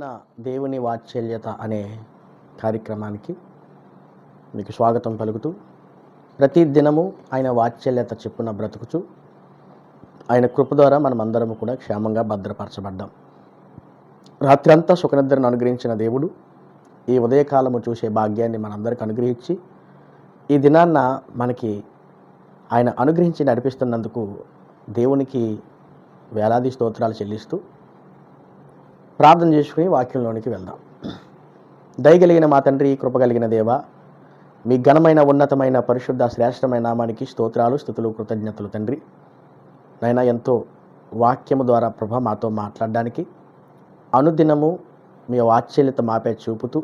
అనుదిన దేవుని వాత్సల్యత అనే కార్యక్రమానికి మీకు స్వాగతం పలుకుతూ ప్రతి దినము ఆయన వాత్సల్యత చెప్పున బ్రతుకుచు. ఆయన కృప ద్వారా మనం అందరము కూడా క్షేమంగా భద్రపరచబడ్డాం. రాత్రంతా సుఖనిద్రను అనుగ్రహించిన దేవుడు ఈ ఉదయకాలము చూసే భాగ్యాన్ని మనందరికి అనుగ్రహించి ఈ దినాన్న మనకి ఆయన అనుగ్రహించి నడిపిస్తున్నందుకు దేవునికి వేలాది స్తోత్రాలు చెల్లిస్తూ ప్రార్థన చేసుకుని వాక్యంలోనికి వెళ్దాం. దయగలిగిన మా తండ్రి కృప కలిగిన దేవ మీ ఘనమైన ఉన్నతమైన పరిశుద్ధ శ్రేష్టమైన నామానికి స్తోత్రాలు స్థుతులు కృతజ్ఞతలు తండ్రి. నైనా ఎంతో వాక్యము ద్వారా ప్రభ మాతో మాట్లాడడానికి అనుదినము మీ వాత్సల్యత మాపై చూపుతూ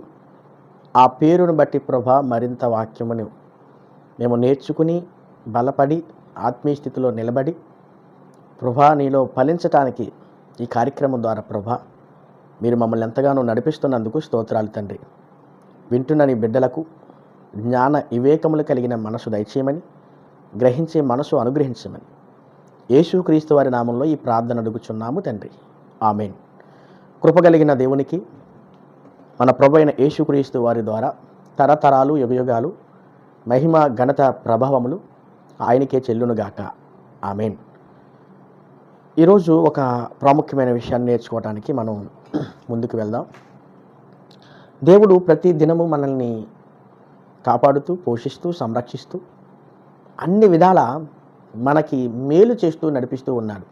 ఆ పేరును బట్టి ప్రభ మరింత వాక్యమును మేము నేర్చుకుని బలపడి ఆత్మీయ స్థితిలో నిలబడి ప్రభా నీలో ఫలించటానికి ఈ కార్యక్రమం ద్వారా ప్రభా మీరు మమ్మల్ని ఎంతగానో నడిపిస్తున్నందుకు స్తోత్రాలు తండ్రి. వింటున్న నీ బిడ్డలకు జ్ఞాన వివేకములు కలిగిన మనసు దయచేయమని గ్రహించే మనసు అనుగ్రహించమని. యేసుక్రీస్తు వారి నామంలో ఈ ప్రార్థన అడుగుచున్నాము తండ్రి. ఆమెన్. కృపగలిగిన దేవునికి మన ప్రభు అయిన యేసుక్రీస్తు వారి ద్వారా తరతరాలు యుగయుగాలు మహిమ ఘనత ప్రభావములు ఆయనకే చెల్లునుగాక. ఆమెన్. ఈరోజు ఒక ప్రాముఖ్యమైన విషయాన్ని నేర్చుకోవడానికి మనం ముందుకు వెళ్దాం. దేవుడు ప్రతి దినము మనల్ని కాపాడుతూ పోషిస్తూ సంరక్షిస్తూ అన్ని విధాల మనకి మేలు చేస్తూ నడిపిస్తూ ఉన్నాడు.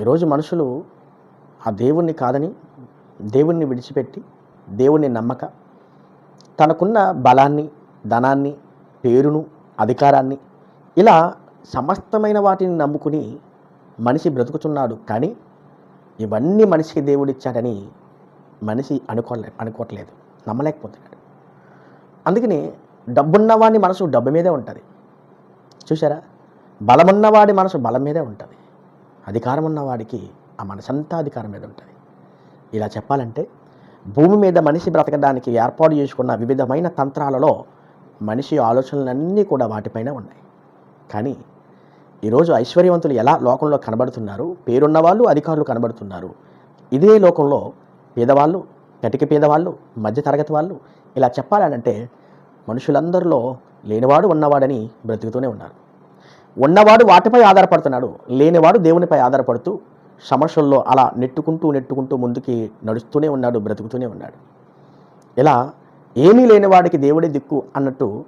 ఈరోజు మనుషులు ఆ దేవుణ్ణి కాదని దేవుణ్ణి విడిచిపెట్టి దేవుణ్ణి నమ్మక తనకున్న బలాన్ని ధనాన్ని పేరును అధికారాన్ని ఇలా సమస్తమైన వాటిని నమ్ముకుని మనిషి బ్రతుకుతున్నాడు. కానీ ఇవన్నీ మనిషికి దేవుడిచ్చాడని మనిషి అనుకోలే అనుకోవట్లేదు. నమ్మలేకపోతున్నాడు. అందుకని డబ్బున్నవాడి మనసు డబ్బు మీదే ఉంటుంది. చూసారా బలమున్నవాడి మనసు బలం మీదే ఉంటుంది. అధికారం ఉన్నవాడికి ఆ మనసంతా అధికారం మీద ఉంటుంది. ఇలా చెప్పాలంటే భూమి మీద మనిషి బ్రతకడానికి ఏర్పాటు చేసుకున్న వివిధమైన తంత్రాలలో మనిషి ఆలోచనలన్నీ కూడా వాటిపైన ఉన్నాయి. కానీ ఈరోజు ఐశ్వర్యవంతులు ఎలా లోకంలో కనబడుతున్నారు? పేరున్న వాళ్ళు అధికారులు కనబడుతున్నారు. ఇదే లోకంలో పేదవాళ్ళు కటిక పేదవాళ్ళు మధ్యతరగతి వాళ్ళు ఇలా చెప్పాలనంటే మనుషులందరిలో లేనివాడు ఉన్నవాడని బ్రతుకుతూనే ఉన్నారు. ఉన్నవాడు వాటిపై ఆధారపడుతున్నాడు. లేనివాడు దేవునిపై ఆధారపడుతూ సమస్యల్లో అలా నెట్టుకుంటూ నెట్టుకుంటూ ముందుకి నడుస్తూనే ఉన్నాడు బ్రతుకుతూనే ఉన్నాడు. ఇలా ఏమీ లేని వాడికి దేవుడే దిక్కు అన్నట్టు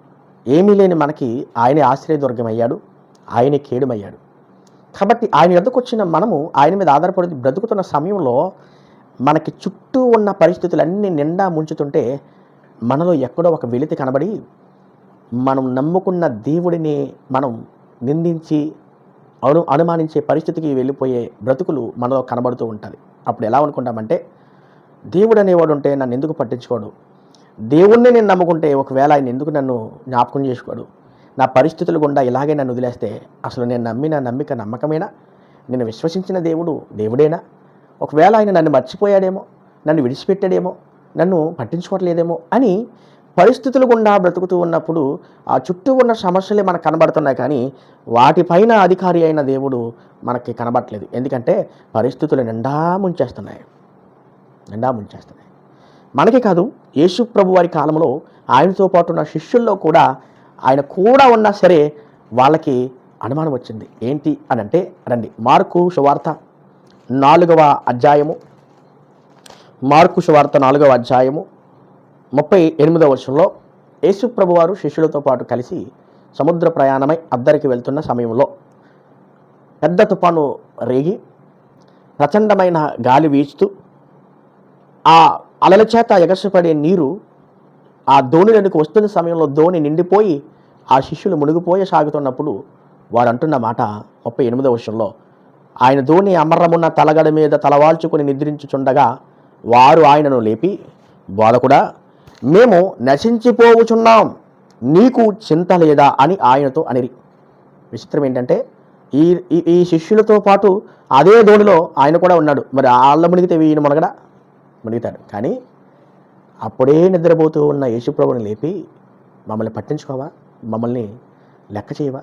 ఏమీ లేని మనకి ఆయనే ఆశ్రయదుర్గం అయ్యాడు ఆయనే కేడుమయ్యాడు. కాబట్టి ఆయన ఎద్దకు వచ్చిన మనము ఆయన మీద ఆధారపడి బ్రతుకుతున్న సమయంలో మనకి చుట్టూ ఉన్న పరిస్థితులన్నీ నిండా ముంచుతుంటే మనలో ఎక్కడో ఒక వెలితి కనబడి మనం నమ్ముకున్న దేవుడిని మనం నిందించి అను అనుమానించే పరిస్థితికి వెళ్ళిపోయే బ్రతుకులు మనలో కనబడుతూ ఉంటుంది. అప్పుడు ఎలా అనుకుంటామంటే దేవుడు అనేవాడు ఉంటే నన్ను ఎందుకు పట్టించుకోడు? దేవుణ్ణి నేను నమ్ముకుంటే ఒకవేళ ఆయన ఎందుకు నన్ను జ్ఞాపకం చేసుకోడు? నా పరిస్థితులు గుండా ఇలాగే నన్ను వదిలేస్తే అసలు నేను నమ్మిన నమ్మిక నమ్మకమేనా? నేను విశ్వసించిన దేవుడు దేవుడేనా? ఒకవేళ ఆయన నన్ను మర్చిపోయాడేమో నన్ను విడిచిపెట్టాడేమో నన్ను పట్టించుకోవట్లేదేమో అని పరిస్థితులు గుండా బ్రతుకుతూ ఉన్నప్పుడు ఆ చుట్టూ ఉన్న సమస్యలే మనకు కనబడుతున్నాయి కానీ వాటిపైన అధికారి అయిన దేవుడు మనకి కనబడట్లేదు. ఎందుకంటే పరిస్థితులు నిండా ముంచేస్తున్నాయి. నిండా ముంచేస్తున్నాయి. మనకి కాదు యేసు ప్రభు వారి కాలంలో ఆయనతో పాటు ఉన్న శిష్యుల్లో కూడా ఆయన కూడా ఉన్నా సరే వాళ్ళకి అనుమానం వచ్చింది. ఏంటి అని అంటే రండి. మార్కు శువార్త నాలుగవ అధ్యాయము. మార్కు శువార్త నాలుగవ అధ్యాయము ముప్పై ఎనిమిదవ వర్షంలో యేసు శిష్యులతో పాటు కలిసి సముద్ర ప్రయాణమై అద్దరికి వెళ్తున్న సమయంలో పెద్ద తుఫాను రేగి ప్రచండమైన గాలి వీచుతూ ఆ అలల చేత ఎగసిపడే నీరు ఆ దోణిలోనికి వస్తున్న సమయంలో దోణి నిండిపోయి ఆ శిష్యులు మునిగిపోయి సాగుతున్నప్పుడు వారు అంటున్న మాట ముప్పై ఎనిమిదవ వర్షంలో ఆయన దోణి అమర్రమున్న తలగడ మీద తలవాల్చుకుని నిద్రించుచుండగా వారు ఆయనను లేపి బాలకుడా మేము నశించిపోవుచున్నాం. నీకు చింత లేదా? అని ఆయనతో అనిరి. విచిత్రం ఏంటంటే ఈ ఈ- ఈ శిష్యులతో పాటు అదే దోణిలో ఆయన కూడా ఉన్నాడు. మరి వాళ్ళ మునిగితే ఈయన మునగడా? మునిగితాడు. కానీ అప్పుడే నిద్రపోతూ ఉన్న యేసుప్రభుని లేపి మమ్మల్ని పట్టించుకోవా? మమ్మల్ని లెక్క చేయవా?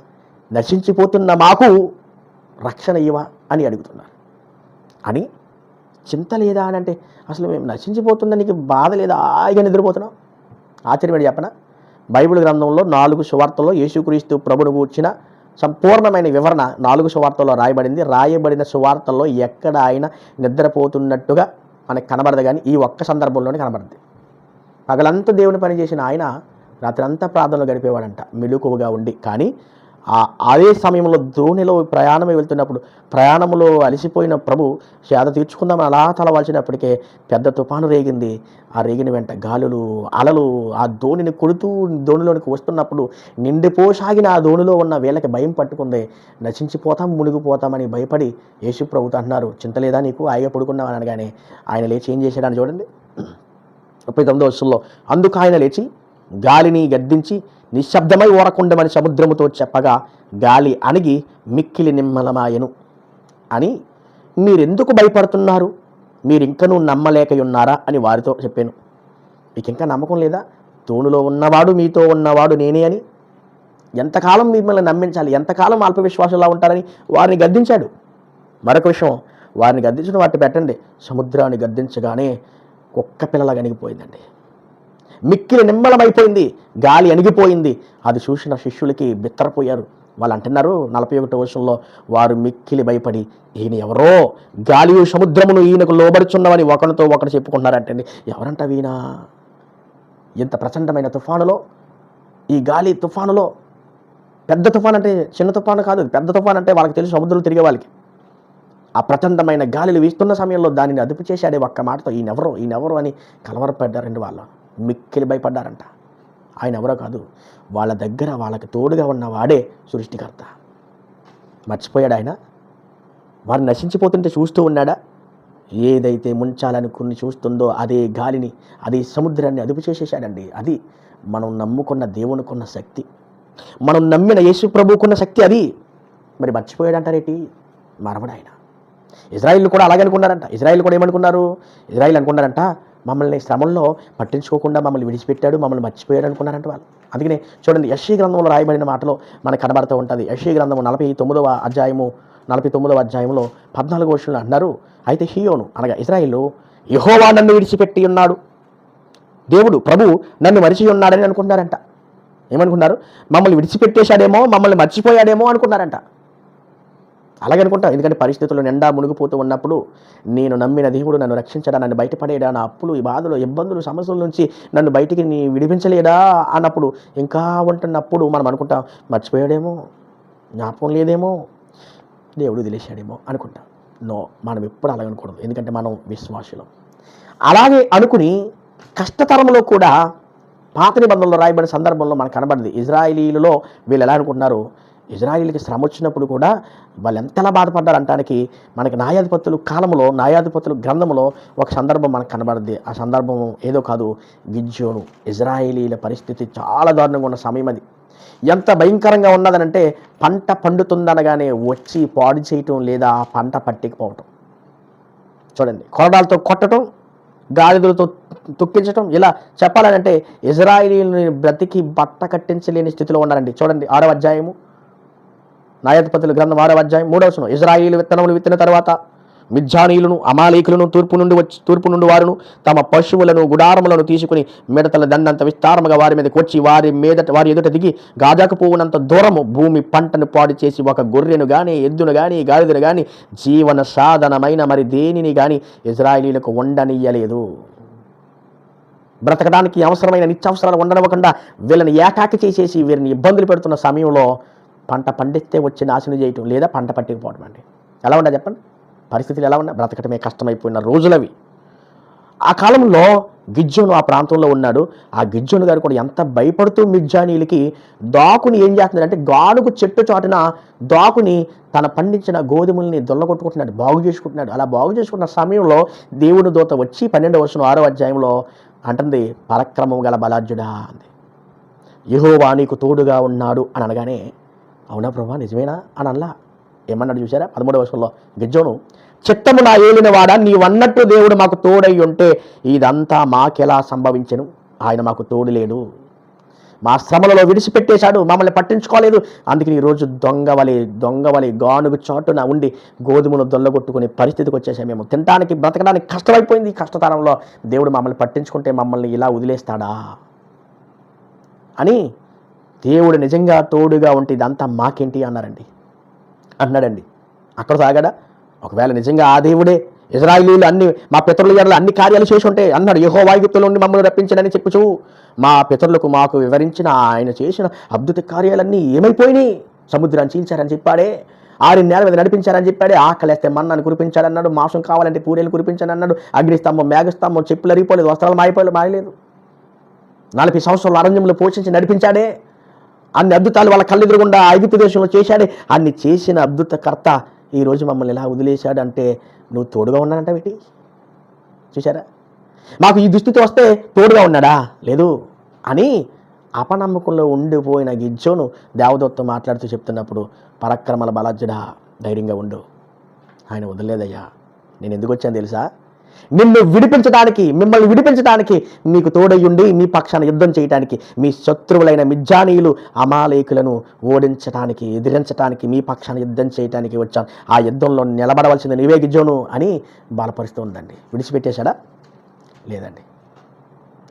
నశించిపోతున్న మాకు రక్షణ ఇవా అని అడుగుతున్నారు. అని చింత లేదా అని అంటే అసలు మేము నశించిపోతున్న నీకు బాధ లేదా? హాయిగా నిద్రపోతున్నాం ఆశ్చర్యపడి చెప్పనా? బైబిల్ గ్రంథంలో నాలుగు సువార్తల్లో యేసుక్రీస్తు ప్రభును కూర్చిన సంపూర్ణమైన వివరణ నాలుగు సువార్తల్లో రాయబడింది. రాయబడిన సువార్తల్లో ఎక్కడ ఆయన నిద్రపోతున్నట్టుగా మనకు కనబడదు కానీ ఈ ఒక్క సందర్భంలోనే కనబడుతుంది పగలంతా దేవుని పని చేసిన ఆయన రాత్రంతా ప్రార్థనలు గడిపేవాడంట మెలుకువగా ఉండి. కానీ ఆ అదే సమయంలో ధోనిలో ప్రయాణం వెళ్తున్నప్పుడు ప్రయాణంలో అలసిపోయిన ప్రభు సేద తీర్చుకుందామని అలా తలవాల్చినప్పటికే పెద్ద తుఫాను రేగింది. ఆ రేగిన వెంట గాలులు అలలు ఆ ధోనిని కొడుతూ ధోనిలోనికి వస్తున్నప్పుడు నిండిపోసాగిన ఆ ధోనిలో ఉన్న వీళ్ళకి భయం పట్టుకుంది. నశించిపోతాం మునిగిపోతామని భయపడి యేసు ప్రభుతో అంటున్నారు. చింతలేదా నీకు? హాయిగా పడుకున్నామని అనగానే ఆయన లేచి ఏం చేశాడని చూడండి. ముప్పై తొమ్మిదో వర్షంలో అందుకు ఆయన లేచి గాలిని గద్దించి నిశ్శబ్దమై ఓరకుండమని సముద్రముతో చెప్పగా గాలి అణిగి మిక్కిలి నిమ్మలమాయను. అని మీరెందుకు భయపడుతున్నారు? మీరు నమ్మలేకయున్నారా? అని వారితో చెప్పాను. మీకింకా నమ్మకం లేదా? తోణులో ఉన్నవాడు మీతో ఉన్నవాడు నేనే అని. ఎంతకాలం మిమ్మల్ని నమ్మించాలి? ఎంతకాలం అల్పవిశ్వాసంలా ఉంటారని వారిని గద్దించాడు. మరొక విషయం వారిని గద్దించడం వాటి పెట్టండి. సముద్రాన్ని గద్దించగానే కుక్క పిల్లలా అణిగిపోయిందండి. మిక్కిలి నిమ్మలమైపోయింది. గాలి అణిగిపోయింది. అది చూసిన శిష్యులకి బిత్తరపోయారు. వాళ్ళు అంటున్నారు నలభై ఒకటో వర్షంలో వారు మిక్కిలి భయపడి ఈయన ఎవరో? గాలియు సముద్రమును ఈయనకు లోబడుచున్నవని ఒకరితో ఒకరు చెప్పుకుంటున్నారంటండి. ఎవరంట వీణ ఇంత ప్రచండమైన తుఫానులో? ఈ గాలి తుఫానులో? పెద్ద తుఫాన్ అంటే చిన్న తుఫాను కాదు. పెద్ద తుఫాన్ అంటే వాళ్ళకి తెలుసు సముద్రం తిరిగే వాళ్ళకి. ఆ ప్రచండమైన గాలిలు వీస్తున్న సమయంలో దానిని అదుపు చేశాడే ఒక్క మాటతో ఈయనెవరో? ఈయనెవరో? అని కలవరపడ్డారండి వాళ్ళు. మిక్కిలి భయపడ్డారంట. ఆయన ఎవరో కాదు వాళ్ళ దగ్గర వాళ్ళకి తోడుగా ఉన్న వాడే సృష్టికర్త. మర్చిపోయాడు ఆయన. వారు నశించిపోతుంటే చూస్తూ ఉన్నాడా? ఏదైతే ముంచాలనుకుని చూస్తుందో అదే గాలిని అదే సముద్రాన్ని అదుపు చేసేసాడండి అది మనం నమ్ముకున్న దేవునికున్న శక్తి. మనం నమ్మిన యేసు ప్రభుకున్న శక్తి అది. మరి మర్చిపోయాడంటారేటి? మరవడాయన. ఇజ్రాయిల్ కూడా అలాగే అనుకున్నారంట. ఇజ్రాయిల్ కూడా ఏమనుకున్నారు? ఇజ్రాయిల్ అనుకున్నారంట మమ్మల్ని శ్రమంలో పట్టించుకోకుండా మమ్మల్ని విడిచిపెట్టాడు మమ్మల్ని మర్చిపోయాడు అనుకున్నారంట వాళ్ళు. అందుకనే చూడండి యశీ గ్రంథంలో రాయబడిన మాటలో మనకు కనబడుతూ ఉంటుంది. యశీ గ్రంథము నలభై తొమ్మిదవ అధ్యాయము నలభై తొమ్మిదవ అధ్యాయంలో పద్నాలుగు వర్షంలో అన్నారు. అయితే హియోను అనగా ఇజ్రాయిల్ యహోవా నన్ను విడిచిపెట్టి ఉన్నాడు. దేవుడు ప్రభు నన్ను మరిచి ఉన్నాడని అనుకున్నారంట. ఏమనుకున్నారు? మమ్మల్ని విడిచిపెట్టేశాడేమో మమ్మల్ని మర్చిపోయాడేమో అనుకున్నారంట. అలాగే అనుకుంటాం ఎందుకంటే పరిస్థితులు నిండా మునిగిపోతూ ఉన్నప్పుడు నేను నమ్మిన దేవుడు నన్ను రక్షించడా నన్ను బయటపడేడా నా అప్పులు ఈ బాధలు ఇబ్బందులు సమస్యల నుంచి నన్ను బయటికి నీ విడిపించలేడా అన్నప్పుడు ఇంకా ఉంటున్నప్పుడు మనం అనుకుంటాం మర్చిపోయాడేమో జ్ఞాపకం లేదేమో దేవుడు వదిలేశాడేమో అనుకుంటాం. నో మనం ఎప్పుడు అలాగే అనుకూడదు ఎందుకంటే మనం విశ్వాసులం. అలాగే అనుకుని కష్టతరంలో కూడా పాత నిబంధనలో రాయబడిన సందర్భంలో మనకు కనబడింది ఇజ్రాయిలీలలో వీళ్ళు ఎలా అనుకుంటున్నారు? ఇజ్రాయిల్కి శ్రమ వచ్చినప్పుడు కూడా వాళ్ళు ఎంతలా బాధపడ్డారు అంటానికి మనకి న్యాయాధిపతులు కాలంలో న్యాయాధిపతులు గ్రంథంలో ఒక సందర్భం మనకు కనబడింది. ఆ సందర్భం ఏదో కాదు గిజ్జోను ఇజ్రాయిలీల పరిస్థితి చాలా దారుణంగా ఉన్న సమయం అది. ఎంత భయంకరంగా ఉన్నదనంటే పంట పండుతుందనగానే వచ్చి పాడు చేయటం లేదా ఆ పంట పట్టికపోవటం. చూడండి కొరడాలతో కొట్టడం గాలిదులతో తొక్కించడం ఇలా చెప్పాలంటే ఇజ్రాయిలీని బ్రతికి బట్ట కట్టించలేని స్థితిలో ఉన్నారండి. చూడండి ఆరవ అధ్యాయము న్యాయాధిపతుల గ్రంథం ఆరవ అధ్యాయం మూడవ వచనం. ఇజ్రాయిల్ విత్తనములు విత్తిన తర్వాత మిజ్జానీయులను అమాలీకులను తూర్పు నుండి వచ్చి తూర్పు నుండి వారును తమ పశువులను గుడారములను తీసుకుని మిడతల దండంత విస్తారముగా వారి మీదకి వచ్చి వారి మీద వారి ఎదుట దిగి గాజాకు పోవునంత దూరము భూమి పంటను పాడు చేసి ఒక గొర్రెను కానీ ఎద్దును కానీ గాడిదను కానీ జీవన సాధనమైన మరి దేనిని కానీ ఇజ్రాయిలీలకు ఉండనియ్యలేదు బ్రతకడానికి అవసరమైన నిత్యావసరాలు ఉండనివ్వకుండా వీళ్ళని ఏకాకి చేసేసి వీరిని ఇబ్బందులు పెడుతున్న సమయంలో పంట పండిస్తే వచ్చి నాశనం చేయటం లేదా పంట పట్టుకుపోవడం అండి. ఎలా ఉన్నా చెప్పండి? పరిస్థితులు ఎలా ఉన్నా బ్రతకటమే కష్టమైపోయిన రోజులవి. ఆ కాలంలో గిజ్జోను ఆ ప్రాంతంలో ఉన్నాడు. ఆ గిజ్జోను గారు కూడా ఎంత భయపడుతూ మిర్జానీలకి దాకుని ఏం చేస్తున్నాడంటే గానుకు చెట్టు చాటున దాకుని తన పండించిన గోధుమల్ని దొల్లగొట్టుకుంటున్నాడు బాగు చేసుకుంటున్నాడు. అలా బాగు చేసుకున్న సమయంలో దేవుని దూత వచ్చి పన్నెండవ వర్షం ఆరో అధ్యాయంలో అంటుంది పరక్రమం గల బలార్జుడా అంది. యహోవా నీకు తోడుగా ఉన్నాడు అని అనగానే అవునా ప్రభా? నిజమేనా? అని అనలా ఏమన్నాడు చూసారా పదమూడవ వర్షంలో గిజ్జోను చిత్తము నా ఏలిన వాడా? నీవన్నట్టు దేవుడు మాకు తోడై ఉంటే ఇదంతా మాకెలా సంభవించను? ఆయన మాకు తోడు లేడు. మా శ్రమలలో విడిచిపెట్టేశాడు మమ్మల్ని పట్టించుకోలేదు. అందుకని ఈరోజు దొంగవలి దొంగవలి గానుగు చాటున ఉండి గోధుమను దొల్లగొట్టుకునే పరిస్థితికి వచ్చేసాం మేము. తినడానికి బ్రతకడానికి కష్టమైపోయింది ఈ కష్టతరంలో. దేవుడు మమ్మల్ని పట్టించుకుంటే మమ్మల్ని ఇలా వదిలేస్తాడా? అని దేవుడు నిజంగా తోడుగా ఉంటే ఇదంతా మాకేంటి అన్నారండి. అన్నాడండి. అక్కడ సాగాడా ఒకవేళ నిజంగా ఆ దేవుడే ఇజ్రాయిలీలు అన్ని మా పితరుల ఎడల అన్ని కార్యాలు చేసి ఉంటే అన్నాడు యహో వాయుగుప్తుల నుండి మమ్మల్ని రప్పించడని చెప్పుచు మా పితరులకు మాకు వివరించిన ఆయన చేసిన అద్భుత కార్యాలన్నీ ఏమైపోయినాయి? సముద్రాన్ని చీల్చారని చెప్పాడే ఆరు నేల మీద నడిపించారని చెప్పాడే ఆకలేస్తే మన్నాను కురిపించాడన్నాడు మాంసం కావాలంటే పూరేలు కురిపించాను అన్నాడు అగ్నిస్తంభం మేఘస్తంభం చెప్పులు అరిగిపోలేదు వస్త్రాలు మాయిపోలేదు మాయలేదు. నలభై సంవత్సరాలు అరణ్యంలో పోషించి నడిపించాడే అన్ని అద్భుతాలు వాళ్ళ కళ్ళెదురుగుండా ఐగుప్తు దేశంలో చేశాడే. అన్ని చేసిన అద్భుత కర్త ఈరోజు మమ్మల్ని ఇలా వదిలేశాడు అంటే నువ్వు తోడుగా ఉన్నానంట పెట్టి చూసారా మాకు ఈ దుస్థితి వస్తే తోడుగా ఉన్నాడా? లేదు. అని అపనమ్మకంలో ఉండిపోయిన గిజ్జోను దేవదత్తో మాట్లాడుతూ చెప్తున్నప్పుడు పరక్రమల బలాజ్జుడా ధైర్యంగా ఉండు. ఆయన వదిలేదయ్యా నేను ఎందుకు వచ్చాను తెలుసా? నిన్ను విడిపించడానికి మిమ్మల్ని విడిపించడానికి మీకు తోడయ్యుండి మీ పక్షాన యుద్ధం చేయడానికి మీ శత్రువులైన మిజ్జానీయులు అమాలేకులను ఓడించడానికి ఎదిరించడానికి మీ పక్షాన యుద్ధం చేయడానికి వచ్చాను ఆ యుద్ధంలో నిలబడవలసింది నీవే గిజ్జోను అని బలపరుస్తూ ఉందండి. విడిచిపెట్టేశాడా? లేదండి.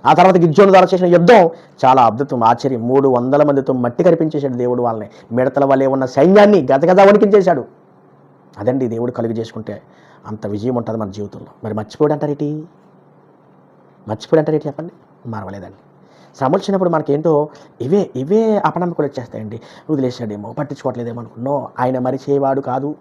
ఆ తర్వాత గిజ్జోను ద్వారా చేసిన యుద్ధం చాలా అద్భుతం ఆశ్చర్యం. మూడు వందల మందితో మట్టి కనిపించేశాడు దేవుడు వాళ్ళని. మిడతల వలె ఉన్న సైన్యాన్ని గదగద వణికించేశాడు. అదండి దేవుడు కలుగు చేసుకుంటే అంత విజయం ఉంటుంది మన జీవితంలో. మరి మర్చిపోయాడు అంటారేటి మర్చిపోయాడు అంటారేటి చెప్పండి? మరవలేదండి. శ్రమలు వచ్చినప్పుడు మనకేంటో ఇవే ఇవే అపనమ్మకాలు వచ్చేస్తాయండి. వదిలేసాడేమో పట్టించుకోవట్లేదేమో అనుకున్నో. ఆయన మరిచేవాడు కాదు.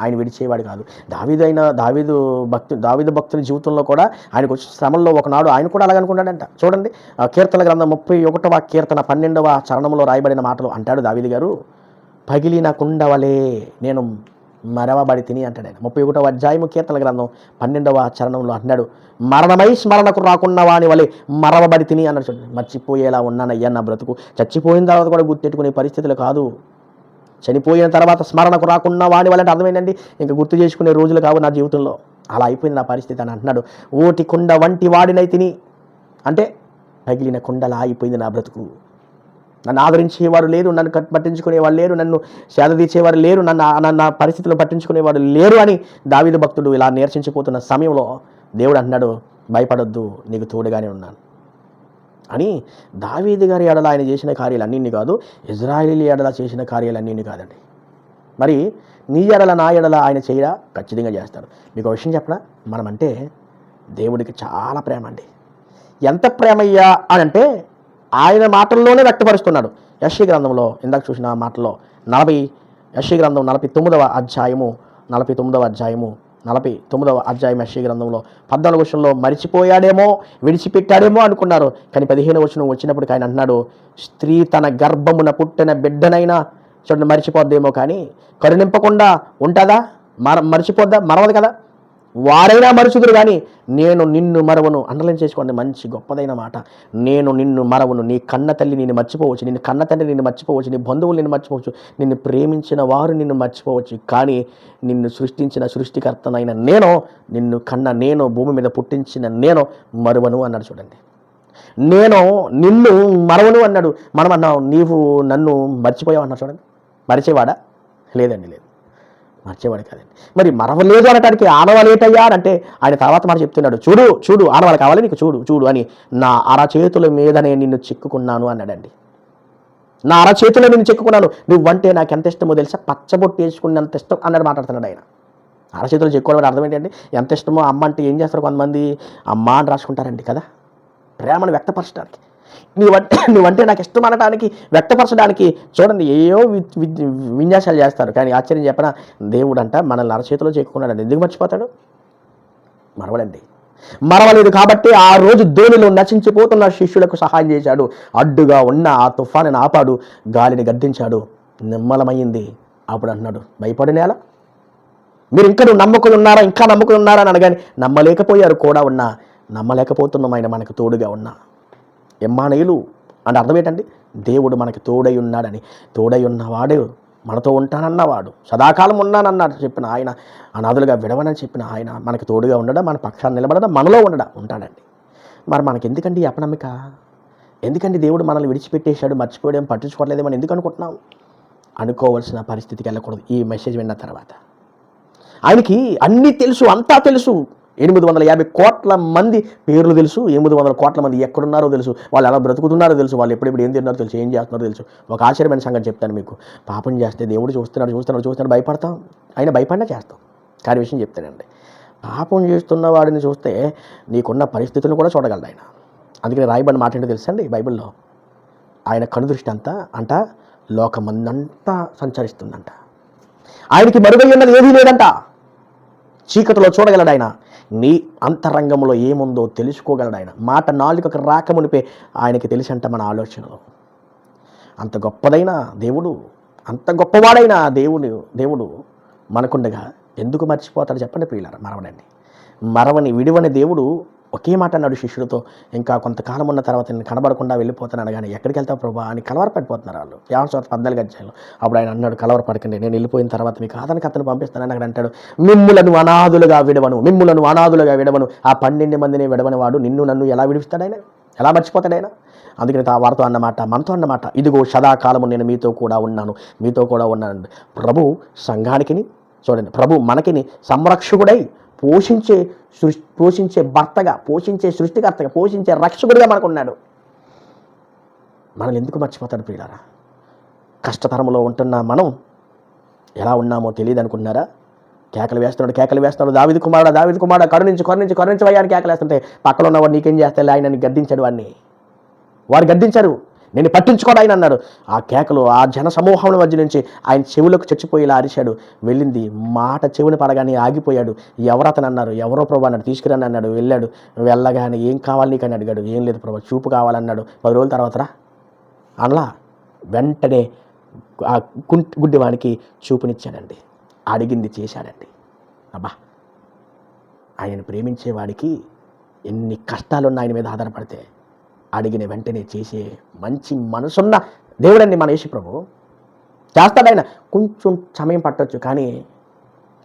ఆయన విడిచేవాడు కాదు. దావీదు అయిన దావీదు భక్తు దావీదు భక్తుల జీవితంలో కూడా ఆయనకు వచ్చిన శ్రమల్లో ఒకనాడు ఆయన కూడా అలాగనుకున్నాడంట చూడండి కీర్తన గ్రంథం ముప్పై ఒకటవ కీర్తన పన్నెండవ చరణంలో రాయబడిన మాటలు అంటాడు దావీదు గారు. పగిలిన కుండవలే నేను మరవబడి తిని అంటాడు ఆయన. ముప్పై ఒకటవ అధ్యాయము కీర్తన గ్రంథం పన్నెండవ చరణంలో అంటున్నాడు మరణమై స్మరణకు రాకున్న వాని వలె మరవబడి తిని అన్నాడు చూడండి. మర్చిపోయేలా ఉన్నానయ్యా నా బ్రతుకు. చచ్చిపోయిన తర్వాత కూడా గుర్తెట్టుకునే పరిస్థితులు కాదు. చనిపోయిన తర్వాత స్మరణకు రాకున్న వాని వల్ల అర్థమైందండి ఇంకా గుర్తు చేసుకునే రోజులు కావు నా జీవితంలో. అలా అయిపోయింది నా పరిస్థితి అని అంటున్నాడు. ఓటి కుండ వంటి వాడినై తిని అంటే పగిలిన కుండలా అయిపోయింది నా బ్రతుకు. నన్ను ఆదరించేవారు లేరు నన్ను కట్- పట్టించుకునేవారు లేరు నన్ను సేద తీర్చేవారు లేరు నన్ను నన్ను పరిస్థితులు పట్టించుకునేవారు లేరు అని దావిద భక్తుడు ఇలా నేర్చించిపోతున్న సమయంలో దేవుడు అన్నాడు భయపడొద్దు నీకు తోడుగానే ఉన్నాను. అని దావీది గారి ఎడల ఆయన చేసిన కార్యాలన్నీ కాదు ఇజ్రాయిలీ ఎడల చేసిన కార్యాలన్నీ కాదండి. మరి నీ ఎడల నా ఎడల ఆయన చేయడా? ఖచ్చితంగా చేస్తాడు. మీకు ఒక విషయం చెప్పడా మనమంటే దేవుడికి చాలా ప్రేమ అండి. ఎంత ప్రేమయ్యా అని అంటే ఆయన మాటల్లోనే వ్యక్తపరుస్తున్నాడు. యశ్వి గ్రంథంలో ఇందాక చూసిన మాటలో నలభై యశ్వి గ్రంథం నలభై తొమ్మిదవ అధ్యాయము నలభై తొమ్మిదవ అధ్యాయము నలభై తొమ్మిదవ అధ్యాయం యశ్వి గ్రంథంలో పద్నాలుగు వర్షంలో మరిచిపోయాడేమో విడిచిపెట్టాడేమో అనుకున్నారు. కానీ పదిహేను వచనం వచ్చినప్పుడు ఆయన అంటున్నాడు స్త్రీ తన గర్భమున పుట్టిన బిడ్డనైనా చూడండి మరిచిపోద్దేమో కానీ కరుణింపకుండా ఉంటుందా? మర మర్చిపోద్దా? మరవదు కదా? వారైనా మరుచుదురు కానీ నేను నిన్ను మరవను. అండర్లైన్ చేసుకోండి మంచి గొప్పదైన మాట. నేను నిన్ను మరవను. నీ కన్న తల్లి నిన్ను మర్చిపోవచ్చు. నిన్ను కన్న తండ్రి నిన్ను మర్చిపోవచ్చు. నీ బంధువులు నిన్ను మర్చిపోవచ్చు. నిన్ను ప్రేమించిన వారు నిన్ను మర్చిపోవచ్చు. కానీ నిన్ను సృష్టించిన సృష్టికర్తనైన నేను నిన్ను కన్న నేను భూమి మీద పుట్టించిన నేను మరువను అన్నాడు చూడండి. నేను నిన్ను మరవను అన్నాడు. మనం అన్నాం నీవు నన్ను మర్చిపోయావు అన్నాడు చూడండి. మరిచేవాడా? లేదండి లేదు. మర్చేవాడు కాదండి. మరి మరవలేదు అనటానికి ఆనవాలేటయ్యా అంటే ఆయన తర్వాత మాట చెప్తున్నాడు. చూడు చూడు ఆనవాళ్ళు కావాలి నీకు చూడు చూడు అని నా అరచేతుల మీదనే నిన్ను చిక్కుకున్నాను అన్నాడండి. నా అరచేతిలో నిన్ను చెక్కుకున్నాను. నువ్వంటే నాకు ఎంత ఇష్టమో తెలుసా? పచ్చబొట్టు వేసుకున్నంత ఇష్టం అన్నాడు మాట్లాడుతున్నాడు ఆయన. అరచేతులు చెక్కుకోవడం అర్థం ఏంటండి ఎంత ఇష్టమో అమ్మ అంటే ఏం చేస్తారు కొంతమంది? అమ్మ అని రాసుకుంటారండి కదా. ప్రేమను వ్యక్తపరచడానికి. నీవంటే నువ్వంటే నాకు ఇష్టం అనడానికి వ్యక్తపరచడానికి చూడండి ఏయో వి- విన్యాసాలు చేస్తారు. కానీ ఆశ్చర్యం చెప్పిన? దేవుడు అంట మనల్ని అరచేతిలో చెక్కున్నాడు ఎందుకు మర్చిపోతాడు? మరవడండి. మరవలేదు కాబట్టి ఆ రోజు దోణిలో నశించిపోతున్న శిష్యులకు సహాయం చేశాడు. అడ్డుగా ఉన్న ఆ తుఫానుని ఆపాడు. గాలిని గద్దించాడు. నిమ్మలమైంది అప్పుడు అంటున్నాడు భయపడినేలా మీరు ఇంకా నమ్మకం ఉన్నారా? ఇంకా నమ్మకం ఉన్నారా? అని అనగానే నమ్మలేకపోయారు కూడా ఉన్నా. నమ్మలేకపోతున్నాం ఆయన మనకు తోడుగా ఉన్నా. ఎమ్మానేలు. అంటే అర్థం ఏంటండి? దేవుడు మనకి తోడై ఉన్నాడని. తోడై ఉన్నవాడు మనతో ఉంటానన్నవాడు. సదాకాలం ఉన్నానన్నాడు చెప్పిన ఆయన. అనాథులుగా విడవనని చెప్పిన ఆయన మనకి తోడుగా ఉండడం? మన పక్షాన్ని నిలబడదా మనలో ఉండడం? ఉంటాడండి. మరి మనకి ఎందుకండి ఈ అపనమ్మిక? ఎందుకంటే దేవుడు మనల్ని విడిచిపెట్టేశాడు? మర్చిపోయాడు? పట్టించుకోవట్లేదు? మనం ఎందుకు అనుకుంటున్నాం? అనుకోవాల్సిన పరిస్థితికి వెళ్ళకూడదు. ఈ మెసేజ్ విన్న తర్వాత. ఆయనకి అన్నీ తెలుసు అంతా తెలుసు. ఎనిమిది వందల యాభై కోట్ల మంది పేర్లు తెలుసు. ఎనిమిది వందల కోట్ల మంది ఎక్కడున్నారో తెలుసు. వాళ్ళు ఎలా బ్రతుకుతున్నారో తెలుసు. వాళ్ళు ఎప్పుడెప్పుడు ఏం తిన్నారో తెలుసు. ఏం చేస్తున్నారో తెలుసు. ఒక ఆశ్చర్యమైన సంగతి చెప్తాను మీకు. పాపం చేస్తే దేవుడు చూస్తున్నాడు చూస్తున్నాడు చూస్తున్నాడు భయపడతాం. ఆయన భయపడినా చేస్తాం. కానీ విషయం చెప్తానండి. పాపం చేస్తున్న వాడిని చూస్తే నీకున్న పరిస్థితులను కూడా చూడగలడు ఆయన. అందుకని రాయబడిన మాట ఏంటో తెలుసండి బైబిల్లో? ఆయన కనుదృష్టి అంతా అంట లోకమందంతా సంచరిస్తుందంట. ఆయనకి మరుగై ఉన్నది ఏదీ లేదంట. చీకటిలో చూడగలడు ఆయన. నీ అంతరంగంలో ఏముందో తెలుసుకోగలడు ఆయన. మాట నాలుకకు రాకమునిపే ఆయనకి తెలిసంట మన ఆలోచనలో. అంత గొప్పదైన దేవుడు అంత గొప్పవాడైన దేవుడు దేవుడు మనకుండగా ఎందుకు మర్చిపోతాడు చెప్పండి ప్రియులారా మరవనండి. మరవని విడివని దేవుడు ఒకే మాట అన్నాడు శిష్యుడితో ఇంకా కొంతకాలం ఉన్న తర్వాత నేను కనబడకుండా వెళ్ళిపోతున్నాను కానీ ఎక్కడికి వెళ్తావు ప్రభా? అని కలవరపడిపోతున్నారు వాళ్ళు. యావన పద్నాలుగు అధ్యాయులు అప్పుడు ఆయన అన్నాడు కలవరపడకండి నేను వెళ్ళిపోయిన తర్వాత మీకు అతనికి అతను పంపిస్తానని అక్కడ అంటాడు. మిమ్ములను అనాథులుగా విడవను మిమ్ములను అనాథులుగా విడవను. ఆ పన్నెండు మందిని విడవని వాడు నిన్ను నన్ను ఎలా విడిపిస్తాడు ఆయన? ఎలా మర్చిపోతాడు ఆయన? అందుకని ఆ వారితో అన్నమాట మనతో అన్నమాట ఇదిగో సదాకాలము నేను మీతో కూడా ఉన్నాను మీతో కూడా ఉన్నాను ప్రభు సంఘానికిని చూడండి ప్రభు మనకిని సంరక్షకుడై పోషించే సృష్టి పోషించే భర్తగా పోషించే సృష్టికర్తగా పోషించే రక్షకుడిగా మనకున్నాడు. మనల్ని ఎందుకు మర్చిపోతాడు ప్రియులారా? కష్టతరంలో ఉంటున్న మనం ఎలా ఉన్నామో తెలియదు అనుకుంటున్నారా? కేకలు వేస్తున్నాడు కేకలు వేస్తున్నాడు. దావిది కుమారుడు దావిది కుమారుడు కరుణించి కరుణించి కరుణించి వయ్యాన్ని కేకలు వేస్తుంటే పక్కన ఉన్నవాడు నీకేం చేస్తే ఆయన గద్దించాడు వాడిని. వారు గద్దించారు. నేను పట్టించుకోడు ఆయన అన్నాడు. ఆ కేకలు ఆ జన సమూహం మధ్య నుంచి ఆయన చెవులకు చచ్చిపోయేలా అరిశాడు వెళ్ళింది మాట చెవుని పడగానే ఆగిపోయాడు. ఎవరు అతను అన్నారు? ఎవరో ప్రభు అన్నాడు. తీసుకురండి అన్నాడు. వెళ్ళాడు. వెళ్ళగానే ఏం కావాలి నీకు అని అడిగాడు. ఏం లేదు ప్రభు చూపు కావాలన్నాడు. పది రోజుల తర్వాత రా. అలా వెంటనే ఆ గుడ్డివానికి చూపునిచ్చాడండి. అడిగింది చేశాడండి. అబ్బా! ఆయన ప్రేమించేవాడికి ఎన్ని కష్టాలున్న ఆయన మీద ఆధారపడితే అడిగిన వెంటనే చేసే మంచి మనసున్న దేవుడండి మన యేసు ప్రభు చేస్తాడు కొంచెం సమయం పట్టొచ్చు కానీ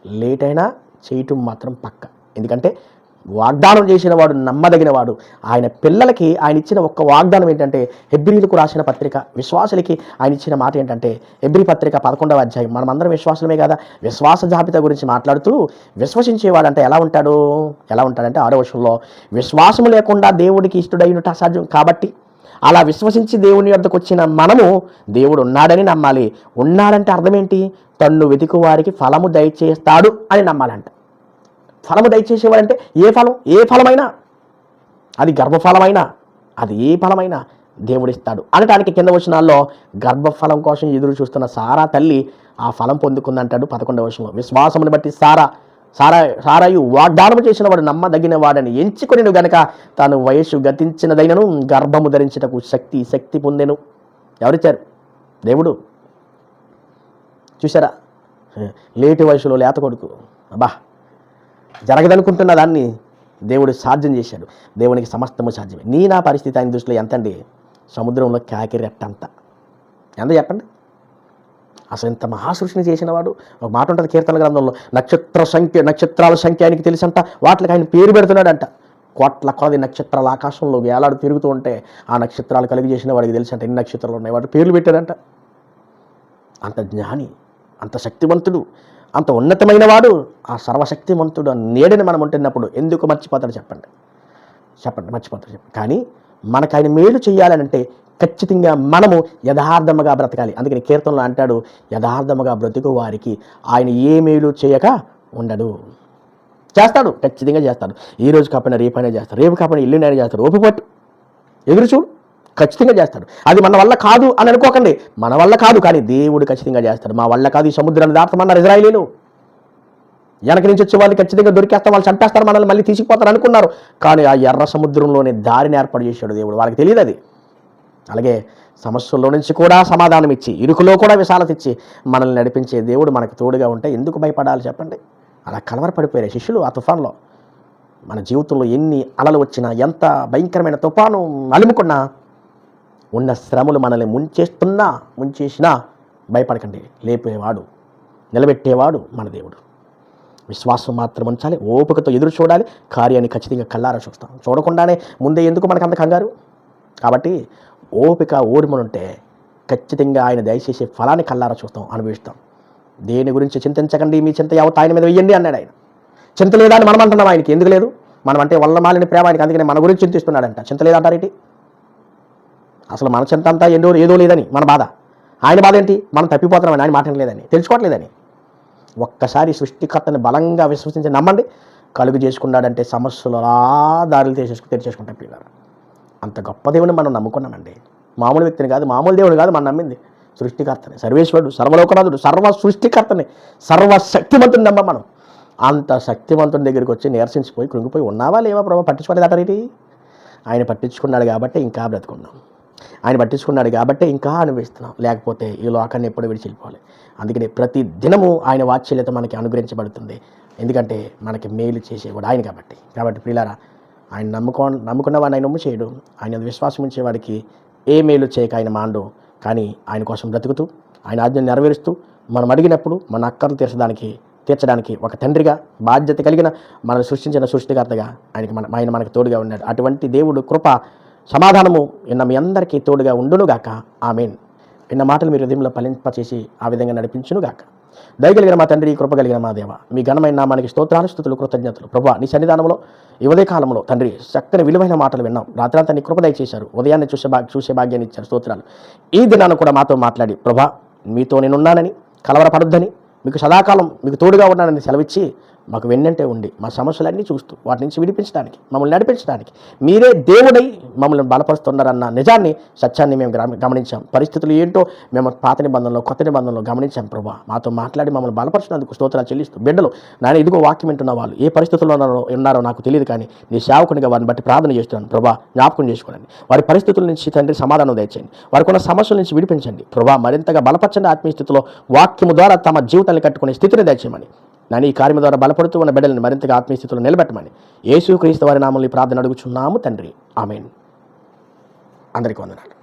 లేట్ అయినా చేయటం మాత్రం పక్క. ఎందుకంటే వాగ్దానం చేసిన వాడు నమ్మదగిన వాడు ఆయన పిల్లలకి ఆయన ఇచ్చిన ఒక్క వాగ్దానం ఏంటంటే హెబ్రిలకు రాసిన పత్రిక. విశ్వాసులకి ఆయన ఇచ్చిన మాట ఏంటంటే హెబ్రి పత్రిక పదకొండవ అధ్యాయం. మనమందరం విశ్వాసమే కదా. విశ్వాస జాబితా గురించి మాట్లాడుతూ విశ్వసించేవాడంటే ఎలా ఉంటాడు? ఎలా ఉంటాడంటే ఆరో వర్షంలో విశ్వాసం లేకుండా దేవుడికి ఇష్టడైనట అసాధ్యం కాబట్టి అలా విశ్వసించి దేవుని వద్దకు వచ్చిన మనము దేవుడు ఉన్నాడని నమ్మాలి. ఉన్నాడంటే అర్థం ఏంటి? తన్ను వెతుకు వారికి ఫలము దయచేస్తాడు అని నమ్మాలంట. ఫలము దయచేసేవాడంటే ఏ ఫలం? ఏ ఫలమైనా? అది గర్భఫలమైనా? అది ఏ ఫలమైనా? దేవుడిస్తాడు. అనటానికి కింద వచనాల్లో గర్భఫలం కోసం ఎదురు చూస్తున్న సారా తల్లి ఆ ఫలం పొందుకుందంటాడు పదకొండవ వచనంలో విశ్వాసముని బట్టి సారా సారా సారాయు వాగ్దానం చేసిన వాడు నమ్మదగిన వాడని ఎంచుకొనిను గనక తాను వయస్సు గతించినదైనను గర్భము ధరించటకు శక్తి శక్తి పొందెను. ఎవరిచ్చారు? దేవుడు. చూసారా లేటి వయసులో లేత కొడుకు. అబ్బా! జరగదనుకుంటున్న దాన్ని దేవుడు సాధ్యం చేశాడు. దేవునికి సమస్తము సాధ్యమే. నీ నా పరిస్థితి ఆయన దృష్టిలో ఎంతండి? సముద్రంలో కాకిరెట్టంత. ఎంత చెప్పండి? అసలు ఇంత మహాసృష్టిని చేసినవాడు ఒక మాట ఉంటుంది కీర్తన గ్రంథంలో నక్షత్ర సంఖ్య నక్షత్రాల సంఖ్య ఆయనకి తెలుసంట వాటికి ఆయన పేరు పెడుతున్నాడంట. కోట్ల కొలది నక్షత్రాలు ఆకాశంలో వేలాడు తిరుగుతూ ఉంటే ఆ నక్షత్రాలు కలిగి చేసిన వాడికి తెలుసంట ఎన్ని నక్షత్రాలు ఉన్నాయి? వాటి పేర్లు పెట్టాడంట. అంత జ్ఞాని అంత శక్తివంతుడు అంత ఉన్నతమైన వాడు ఆ సర్వశక్తివంతుడు నేడని మనం ఉంటున్నప్పుడు ఎందుకు మర్చిపోతాడు చెప్పండి. చెప్పండి మర్చిపోతాడు చెప్పండి. కానీ మనకు ఆయన మేలు చేయాలనంటే ఖచ్చితంగా మనము యథార్థముగా బ్రతకాలి. అందుకని కీర్తనలో అంటాడు యథార్థముగా బ్రతుకు వారికి ఆయన ఏ మేలు చేయక ఉండడు. చేస్తాడు ఖచ్చితంగా చేస్తాడు. ఈ రోజు కాకపోయినా రేపైనా చేస్తాడు రేపు కాకపోయినా ఇల్లునైనా చేస్తాడు. ఓపిపట్టు ఎదురు చూడు. ఖచ్చితంగా చేస్తాడు. అది మన వల్ల కాదు అని అనుకోకండి. మన వల్ల కాదు కానీ దేవుడు ఖచ్చితంగా చేస్తాడు. మా వల్ల కాదు ఈ సముద్రాన్ని దాటమన్నారు ఇజ్రాయిలీలు. వెనక నుంచి వచ్చే వాళ్ళు ఖచ్చితంగా దొరికేస్తాం వాళ్ళు చంపేస్తారు. మనల్ని మళ్ళీ తీసుకుపోతారు అనుకున్నారు. కానీ ఆ ఎర్ర సముద్రంలోనే దారిని ఏర్పాటు చేశాడు దేవుడు. వాళ్ళకి తెలియదు అది. అలాగే సమస్యల్లో నుంచి కూడా సమాధానం ఇచ్చి ఇరుకులో కూడా విశాలత ఇచ్చి మనల్ని నడిపించే దేవుడు మనకు తోడుగా ఉంటే ఎందుకు భయపడాలి చెప్పండి? అలా కలవరపడిపోయారు శిష్యులు ఆ తుఫాన్లో. మన జీవితంలో ఎన్ని అలలు వచ్చినా ఎంత భయంకరమైన తుఫాను అలుముకున్నా ఉన్న శ్రమలు మనల్ని ముంచేస్తున్నా ముంచేసినా భయపడకండి. లేపేవాడు నిలబెట్టేవాడు మన దేవుడు. విశ్వాసం మాత్రం ఉంచాలి ఓపికతో ఎదురు చూడాలి కార్యాన్ని ఖచ్చితంగా కళ్ళారా చూస్తాం. చూడకుండానే ముందే ఎందుకు మనకు అంత కంగారు? కాబట్టి ఓపిక ఓర్మనుంటే ఖచ్చితంగా ఆయన దయచేసి ఫలాన్ని కళ్ళారా చూస్తాం అనుభవిస్తాం. దేని గురించి చింతించకండి మీ చింత యావత్ ఆయన మీద వెయ్యండి అన్నాడు ఆయన. చింత లేదా అని మనం అంటున్నాం ఆయనకి ఎందుకు లేదు? మనం అంటే వల్ల మాలిన ప్రేమ ఆయనకి అందుకనే మన గురించి చింతిస్తున్నాడంట. చింత లేదంటారేటి? అసలు మన చింత అంతా ఎన్నో ఏదో లేదని మన బాధ. ఆయన బాధ ఏంటి? మనం తప్పిపోతున్నామని ఆయన మాట లేదని. తెలుసుకోవట్లేదని. ఒక్కసారి సృష్టికర్తని బలంగా విశ్వసించి నమ్మండి. కలుగు చేసుకున్నాడంటే సమస్యలు అలా దారులు తెచ్చేసుకు తెరిచేసుకుంటాం పిల్లలు. అంత గొప్ప దేవుని మనం నమ్ముకున్నామండి. మామూలు వ్యక్తిని కాదు మామూలు దేవుడు కాదు మనం నమ్మింది. సృష్టికర్తని సర్వేశ్వరుడు సర్వలోకనాథుడు సర్వ సృష్టికర్తని సర్వశక్తివంతుని నమ్మ మనం. అంత శక్తివంతుని దగ్గరికి వచ్చి నిరసించిపోయి కృంగిపోయి ఉన్నావా లేవా ప్రభావ పట్టించుకోలేదటరేటి ఆయన పట్టించుకున్నాడు కాబట్టి ఇంకా బ్రతుకున్నాం. ఆయన పట్టించుకున్నాడు కాబట్టి ఇంకా అనుభవిస్తున్నాం. లేకపోతే ఈ లోకాన్ని ఎప్పుడు విడిచిపోవాలి అందుకని ప్రతి దినము ఆయన వాత్సల్యత మనకి అనుగ్రహించబడుతుంది. ఎందుకంటే మనకి మేలు చేసేవాడు ఆయన కాబట్టి. కాబట్టి ప్రియులారా ఆయన నమ్ముకో నమ్ముకున్న వాడిని ఆయన నమ్ము చేయడు. ఆయన విశ్వాసం ఉంచేవాడికి ఏ మేలు చేయక ఆయన మాండు కానీ ఆయన కోసం బ్రతుకుతూ ఆయన ఆజ్ఞను నెరవేరుస్తూ మనం అడిగినప్పుడు మన అక్కర్లు తీర్చడానికి తీర్చడానికి ఒక తండ్రిగా బాధ్యత కలిగిన మనల్ని సృష్టించిన సృష్టికర్తగా ఆయనకి మన ఆయన మనకు తోడుగా ఉన్నాడు. అటువంటి దేవుడు కృప సమాధానము నిన్న మీ అందరికీ తోడుగా ఉండునుగాక ఆమెన్. నిన్న మాటలు మీరు హృదయంలో ఫలింపచేసి ఆ విధంగా నడిపించునుగాక దయగలిగిన మా తండ్రి కృపగలిగిన మా దేవ మీ ఘనమైన నామానికి స్తోత్రాలు స్థుతులు కృతజ్ఞతలు. ప్రభా నీ సన్నిధానంలో ఈ ఉదయ కాలంలో తండ్రి చక్కని విలువైన మాటలు విన్నాం. రాత్రంతా నీ కృపదయ చేశారు ఉదయాన్నే చూసే భాగ్య చూసే భాగ్యాన్ని ఇచ్చారు స్తోత్రాలు. ఈ దినాన్ని కూడా మాతో మాట్లాడి ప్రభా మీతో నేనున్నానని కలవరపడొద్దని మీకు సదాకాలం మీకు తోడుగా ఉన్నానని సెలవిచ్చి మాకు వెన్నంటే ఉండి మా సమస్యలన్నీ చూస్తూ వాటి నుంచి విడిపించడానికి మమ్మల్ని నడిపించడానికి మీరే దేవుడై మమ్మల్ని బలపరుస్తున్నారన్న నిజాన్ని సత్యాన్ని మేము గమనించాం. పరిస్థితులు ఏంటో మేము పాత నిబంధనలో కొత్త నిబంధనలో గమనించాం ప్రభా. మాతో మాట్లాడి మమ్మల్ని బలపరిచినందుకు స్తోత్రాలు చెల్లిస్తూ బిడ్డలు నాయన ఇదిగో వాక్యం వింటున్న వాళ్ళు ఏ పరిస్థితుల్లో ఉన్నారో ఉన్నారో నాకు తెలియదు కానీ నీ సేవకునిగా వారిని బట్టి ప్రార్థన చేస్తున్నాను ప్రభా. జ్ఞాపకం చేసుకోండి. వారి పరిస్థితుల నుంచి తండ్రి సమాధానం దయచేయండి. వారికి ఉన్న సమస్యల నుంచి విడిపించండి. ప్రభా మరింతగా బలపరచండి ఆత్మీయ స్థితిలో వాక్యము ద్వారా తమ జీవితాన్ని కట్టుకునే స్థితిని దయచేయమని నాని ఈ కార్యం ద్వారా బలపడుతూ ఉన్న బిడ్డలను మరింతగా ఆత్మీయస్థితిలో నిలబెట్టమని యేసు క్రీస్తు వారి నామల్ని ప్రార్థన అడుగుచున్నాము తండ్రి. ఆమెన్. అందరికీ వందనాలు.